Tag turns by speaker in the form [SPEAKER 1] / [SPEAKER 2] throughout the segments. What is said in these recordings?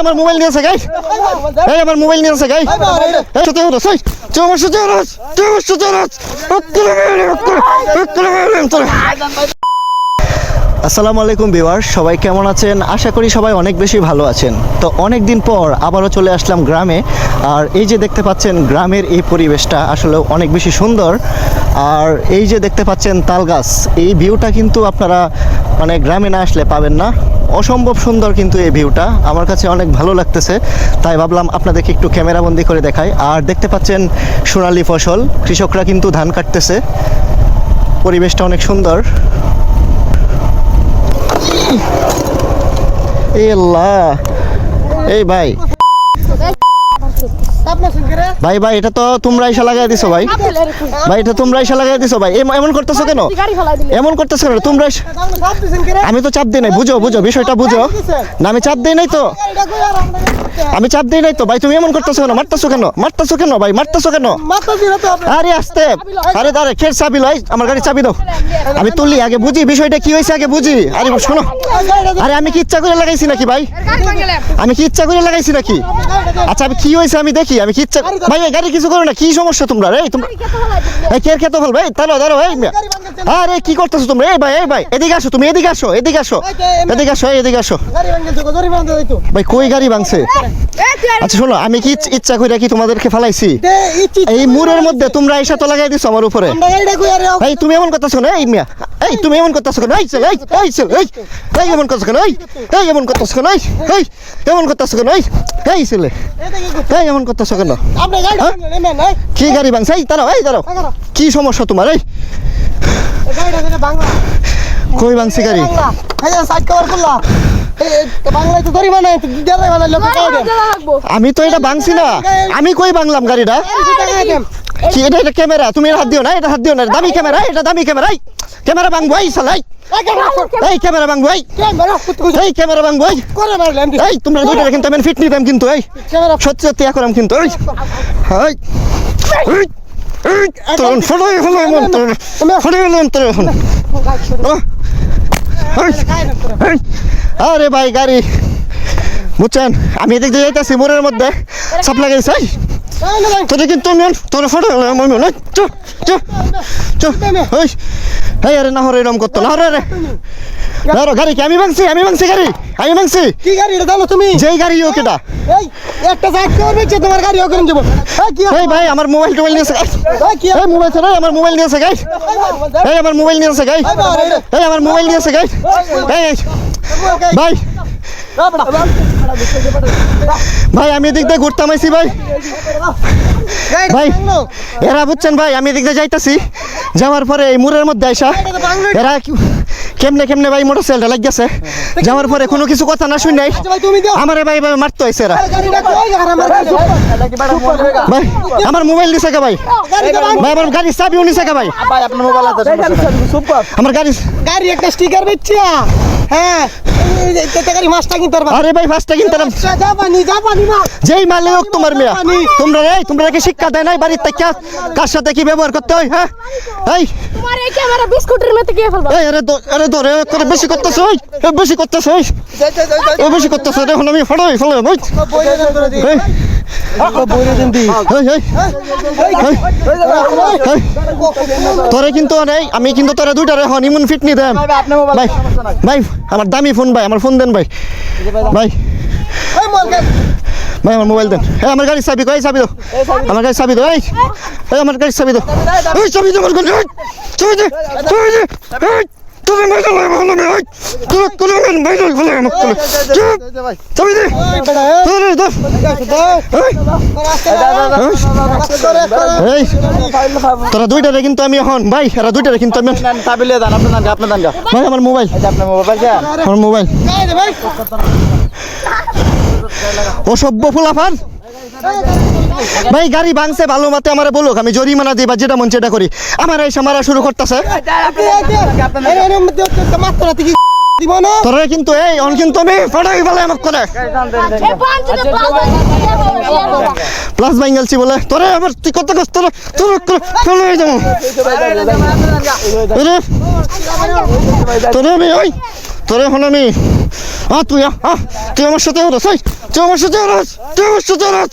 [SPEAKER 1] আমার মোবাইল নিয়েছে গাই এই আমার মোবাইল নিয়েছে গাই এই সত্যি হলো সেই চৌমাস চৌরাস চৌমাস চৌরাস আসসালামু আলাইকুম বিওয়ার সবাই কেমন আছেন? আশা করি সবাই অনেক বেশি ভালো আছেন। তো অনেক দিন পর আবারও চলে আসলাম গ্রামে। আর এই যে দেখতে পাচ্ছেন, গ্রামের এই পরিবেশটা আসলে অনেক বেশি সুন্দর। আর এই যে দেখতে পাচ্ছেন তাল গাছ, এই ভিউটা কিন্তু আপনারা মানে গ্রামে না আসলে পাবেন না। অসম্ভব সুন্দর কিন্তু এই ভিউটা। আমার কাছে অনেক ভালো লাগতেছে। তাই ভাবলাম আপনাদেরকে একটু ক্যামেরাবন্দি করে দেখাই। আর দেখতে পাচ্ছেন সোনালি ফসল, কৃষকরা কিন্তু ধান কাটতেছে। পরিবেশটা অনেক সুন্দর। এ আল্লাহ এই ভাই। ভাই ভাই, এটা তো তোমরা এসে লাগাই দিছো ভাই। ভাই, এটা তোমরা এসে লাগাই দিছো ভাই। এম- এমন করতেছো কেন? এমন করতেছো কেন? তোমরা আমি তো চাপ দিই নাই, বুঝো বুঝো, বিষয়টা বুঝো। না, আমি চাপ দিই নাই তো। আমি চাপ দিই নাই তো ভাই তুমি এমন করতেছো কেন? মারতেছো কেন? মারতেছো কেন ভাই? মারতেছো কেন? আরে আসতে। আরে দাঁড়ে খের চাবি লয় আমার গাড়ি চাবি দাও। আমি তুলি আগে বুঝি বিষয়টা কি হয়েছে আগে বুঝি। আরে শোনো। আরে আমি কি ইচ্ছা করে লাগাইছি নাকি ভাই? আমি কি ইচ্ছা করে লাগাইছি নাকি? আচ্ছা আমি কি হয়েছে আমি দেখি আমি কি ইচ্ছা ভাই গাড়ি কিছু করো না কি সমস্যা তোমরা? এই তোমরা এই কের খেতে ফেল ভাই দাঁড়াও দাঁড়াও এই। আরে কি করতেছো তোমরা? এই ভাই এই ভাই এদিকে আসো তুমি এদিকে আসো এদিকে আসো এদিকে আসো এদিকে আসো। ভাই কই গাড়ি ভাঙছে? আচ্ছা শোনো আমি কি ইচ্ছা করে কি তোমাদেরকে ফেলাইছি? এই মুরের মধ্যে তোমরা এসে তো লাগাই দিছো আমার উপরে। এই তুমি এমন করতেছো না এই মিয়া এই তুমি এমন করতেছো কেন? এই চল এই এই চল এই এই এমন করতেছো কেন? এই এই এমন করতেছো কেন? এই এই এমন করতেছো কেন? এই এই ছেলে এই এমন করতেছো কেন? কি গাড়ি ভাঙছে? এই দাঁড়াও এই দাঁড়াও। কি সমস্যা তোমার? এই। কই ভাঙছে গাড়ি?
[SPEAKER 2] গেলে মানে লোক
[SPEAKER 1] আমি তো এটা ভাঙছি না আমি কই ভাঙলাম গাড়িটা এটা এটা ক্যামেরা তুমি হাত দিও না এটা হাত দিও না দামি ক্যামেরা এটা দামি ক্যামেরা ক্যামেরা ভাঙবো এই সালাই এই ক্যামেরা ভাঙবো এই এই ক্যামেরা ভাঙবো এই এই তোমরা দুইটা কিন্তু আমি ফিট নিতাম কিন্তু এই সত্যি সত্যি এখন কিন্তু এই এই এই এই তোর ফটো হলো এমন তোর ফটো হলো তোর এখন আহ, এই, এই, আরে ভাই গাড়ি। বুঝছেন? আমি এদিক দিয়ে যাইতেছি মোড়ের মধ্যে। সাপ লাগাইছে তোর কিন্তু আমি তোর ফটো এই, চো চো চো আরে না হরে এরকম করতো না হরে রে না গাড়ি কি আমি ভাঙছি আমি ভাঙছি গাড়ি আমি ভাঙছি
[SPEAKER 2] কি গাড়ি এটা জানো তুমি
[SPEAKER 1] যেই গাড়ি হোক এটা
[SPEAKER 2] এই একটা সাইড করবে যে তোমার গাড়ি ওখানে যাব এই কি
[SPEAKER 1] এই ভাই আমার মোবাইল টোবাইল নিয়েছে
[SPEAKER 2] এই
[SPEAKER 1] মোবাইল ছাড়া আমার মোবাইল নিয়েছে গাই এই আমার মোবাইল নিয়েছে গাই এই আমার মোবাইল নিয়েছে গাই এই, ভাই ভাই আমি এদিক দিয়ে ঘুরতাম আইছি ভাই। ভাই এরা বুঝছেন ভাই আমি এদিক দিয়ে যাইতাছি। যাওয়ার পরে এই মুরের মধ্যে আইসা এরা কি- কেমনে কেমনে ভাই মোটর সাইকেলটা লাগিয়েছে? যাওয়ার পরে কোনো কিছু কথা না শুনে
[SPEAKER 2] তুমি
[SPEAKER 1] আমারে ভাই ভাই মারতো আইছে এরা। ভাই আমার মোবাইল নিছে কে ভাই? ভাই আমার গাড়ির চাবিও নিছে কে ভাই?
[SPEAKER 3] ভাই আপনার মোবাইল আছে
[SPEAKER 1] আমার গাড়ি
[SPEAKER 2] গাড়ি একটা স্টিকার বেচছে হ্যাঁ এই যে মাছটা কিনতে পারবা।
[SPEAKER 1] আরে ভাই ফার্স্টটা কিনতে না।
[SPEAKER 2] জাপানি জাপানি না
[SPEAKER 1] যেই মালে হোক তোমার মেয়া। তোমরা এই তোমরা কি শিক্ষা দেয় নাই বাড়ির থেকে। কার সাথে কি ব্যবহার করতে হয় হ্যাঁ? এই।
[SPEAKER 4] তোমার এই ক্যামেরা বিস্কুটের মতো কে ফেলবা?
[SPEAKER 1] এই আরে আরে ধরে করে বেশি করতেছ ওই এ বেশি করতেছ ওই বেশি করতেছ এখন আমি ফড়াই ফেলে ওই
[SPEAKER 2] দি।
[SPEAKER 1] এই এই, এই। তোরে কিন্তু নেই আমি কিন্তু তোরে দুইটারে হনিমুন ফিট নি দেন। ভাই ভাই আমার দামি ফোন ভাই আমার ফোন দেন ভাই। ভাই ভাই। আমার মোবাইল দেন। এই আমার গাড়ির চাবি কই? চাবি দাও। আমার গাড়ির চাবি দাও এই। আমার গাড়ির চাবি এই চাবি দাও আমার চাবি দে চাবি দে। তুমি মাইদা লাই ভালো মে এই তুই তুই মেন মাইদা ভালো আমার তুই চাবি দে তোরে দাও। এই। এই। তোরা দুইটারে কিন্তু আমি এখন ভাই এরা দুইটারে কিন্তু আমি
[SPEAKER 3] তাবিলে দেন আপনার দান আপনার দান
[SPEAKER 1] ভাই আমার মোবাইল।
[SPEAKER 3] আপনার মোবাইল
[SPEAKER 1] আমার মোবাইল।
[SPEAKER 2] ভাই।
[SPEAKER 1] অসভ্য ফুলাফান ভাই গাড়ি ভাঙছে ভালো মতে আমার বলুক আমি জরিমানা দিই বা যেটা মন সেটা করি। আমার এই মারা শুরু করতেছে।
[SPEAKER 2] মাত্র রাতে কি দিব না?
[SPEAKER 1] তোরে কিন্তু এই অন কিন্তু আমি পড়াই বলে আমার করে। প্লাস বলে তোরে আবার তুই কত কষ্ট তোরে তোর ফেলে যাব। তোরে তোরে আমি ওই তোরে এখন আমি আ তুই আ তুই আমার সাথে তুই আমার সাথে ওরস তুই আমার সাথে ওরস।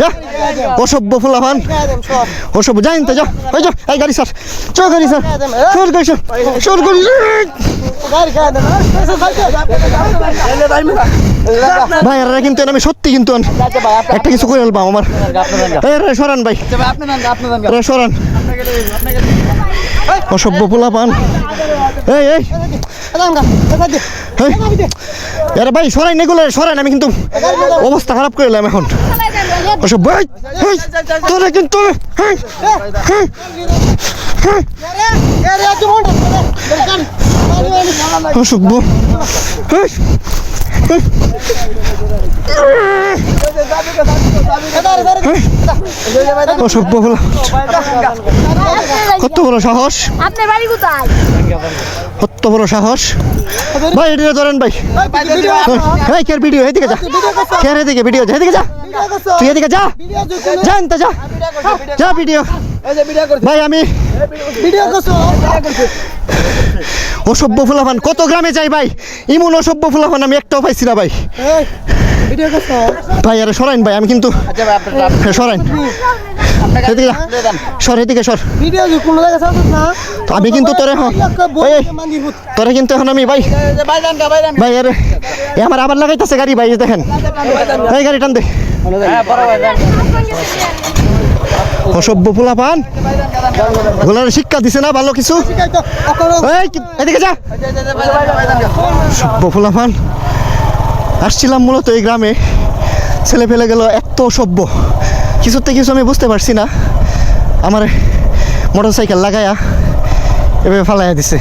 [SPEAKER 3] যা,
[SPEAKER 1] অসভ্য ফুলাফান। অসভ্য যাই তো ওই যা, এই গাড়ি স্যার চ গাড়ি স্যার সর গাড়ি স্যার সর গাড়ি ভাই, এরা কিন্তু আমি সত্যি কিন্তু একটা কিছু করে ফেলবাম আমার। সরান ভাই। সরান। অসভ্য ফুলাফান। এই এই। এই। আরে ভাই, সরাই নেগুলো সরান। আমি কিন্তু অবস্থা খারাপ করে এলাম এখন। অসভ্য ভাই তোরা কিন্তু এই, অসভ্য ফুলা কত বড় সাহস?
[SPEAKER 4] আপনার বাড়ি কোথায়?
[SPEAKER 1] কত বড় সাহস? ভাই এটা ধরেন ভাই। এই কের ভিডিও? এদিকে যা। কের এদিকে ভিডিও? এদিকে যা। তুই এদিকে যা। যান তো যা। যা ভিডিও। ভাই আমি
[SPEAKER 2] ভিডিও করছ?
[SPEAKER 1] অসভ্য ফুলাফান কত গ্রামে যাই ভাই? ইমন অসভ্য ফুলাফান আমি একটাও পাইছি না ভাই। ভাই আরে সরাইন ভাই আমি কিন্তু
[SPEAKER 3] আচ্ছা ভাই আপনি
[SPEAKER 1] হ্যাঁ, সরাইন। এদিকে সর এদিকে আমি কিন্তু তোরে হ্যাঁ তোরে এখন আমি ভাই ভাই আরে এ আমার আবার লাগাইতেছে গাড়ি ভাই দেখেন। এই গাড়ি টান দে।
[SPEAKER 3] হ্যাঁ বড়
[SPEAKER 1] অসভ্য ফুলাফান। গোলার শিক্ষা দিছে না ভালো কিছু? এদিকে যা। আসছিলাম মূলত এই গ্রামে। ছেলে ফেলে গেল এত সভ্য। কিছুতে কিছু আমি বুঝতে পারছি না। আমার মোটর সাইকেল লাগায়া এভাবে ফালাইয়া দিছে।